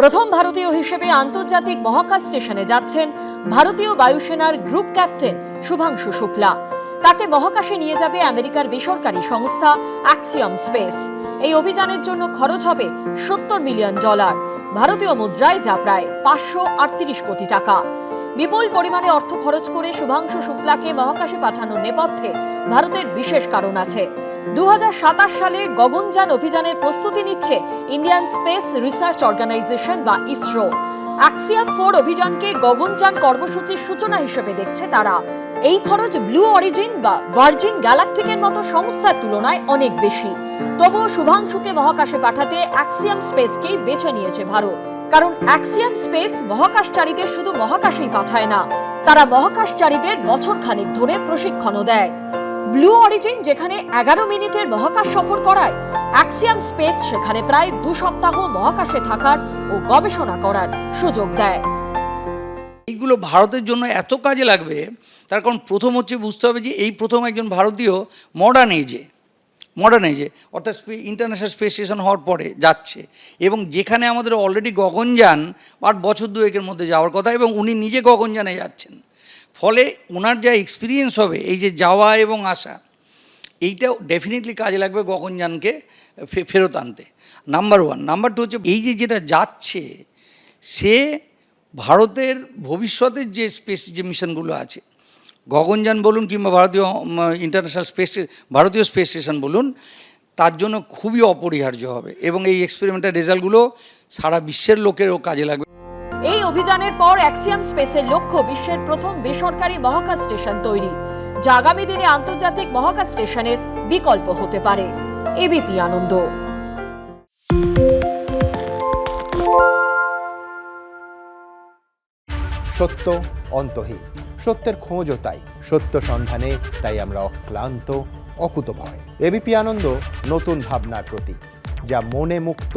প্রথম ভারতীয় হিসেবে আন্তর্জাতিক মহাকাশ স্টেশনে যাচ্ছেন ভারতীয় বায়ুসেনার গ্রুপ ক্যাপ্টেন শুভাংশু শুক্লা। তাকে মহাকাশে নিয়ে যাবে আমেরিকার বেসরকারি সংস্থা অ্যাক্সিয়াম স্পেস এই অভিযানের জন্য খরচ হবে সত্তর মিলিয়ন ডলার। ভারতীয় মুদ্রায় যা প্রায় পাঁচশো আটত্রিশ কোটি টাকা। বিপুল পরিমাণে অর্থ খরচ করে শুভাংশু শুক্লাকে মহাকাশে পাঠানোর নেপথ্যে ভারতের বিশেষ কারণ আছে। দু হাজার সাতাশ সালে গগনযান অভিযানের প্রস্তুতি নিচ্ছে ইন্ডিয়ান স্পেস রিসার্চ অর্গানাইজেশন বা ইসরো। অ্যাক্সিয়াম ফোর অভিযানকে গগনযান কর্মসূচির সূচনা হিসেবে দেখছে তারা। এই খরচ ব্লু অরিজিন বা ভার্জিন গ্যালাকটিকের মতো সংস্থার তুলনায় অনেক বেশি। তবুও শুভাংশুকে মহাকাশে পাঠাতে অ্যাক্সিয়াম স্পেসকেই বেছে নিয়েছে ভারত। কারণ অ্যাক্সিয়াম স্পেস মহাকাশচারীদের শুধু মহাকাশেই পাঠায় না, তারা মহাকাশচারীদের বছর খানেক ধরে প্রশিক্ষণও দেয়। ব্লু অরিজিন যেখানে এগারো মিনিটের মহাকাশ সফর করায় অ্যাক্সিয়াম স্পেস সেখানে প্রায় দু সপ্তাহ মহাকাশে থাকার ও গবেষণা করার সুযোগ দেয়। এইগুলো ভারতের জন্য এত কাজে লাগবে, তার কারণ প্রথম হচ্ছে বুঝতে হবে যে এই প্রথম একজন ভারতীয় মডার্ন এজে মডার্ন এজে অর্থাৎ ইন্টারন্যাশনাল স্পেস স্টেশন হওয়ার পরে যাচ্ছে। এবং যেখানে আমাদের অলরেডি গগনযান আট বছর দুয়েকের মধ্যে যাওয়ার কথা এবং উনি নিজে গগনযানে যাচ্ছেন। ফলে ওনার যা এক্সপিরিয়েন্স হবে, এই যে যাওয়া এবং আসা, এইটাও ডেফিনেটলি কাজে লাগবে গগনযানকে ফেরত আনতে। নাম্বার ওয়ান নাম্বার টু হচ্ছে এই যে যেটা যাচ্ছে, সে ভারতের ভবিষ্যতের যে স্পেস যে মিশনগুলো আছে গগনযান বলুন কিংবা ভারতীয় ইন্টারন্যাশনাল স্পেস ভারতীয় স্পেস স্টেশন বলুন, তার জন্য খুবই অপরিহার্য হবে এবং এই এক্সপেরিমেন্টের রেজাল্টগুলো সারা বিশ্বের লোকেরও কাজে লাগবে। এই অভিযানের পর অ্যাক্সিয়াম স্পেসের লক্ষ্য বিশ্বের প্রথম বেসরকারি মহাকাশ স্টেশন তৈরি, যা আগামী দিনে আন্তর্জাতিক মহাকাশ স্টেশনের বিকল্প হতে পারে। এবিপি আনন্দ। সত্য অন্তহীন, সত্যের খোঁজও তাই, সত্য সন্ধানে তাই আমরা অক্লান্ত, অকুতভয়। এবিপি আনন্দ, নতুন ভাবনার প্রতীক, যা মনে মুক্ত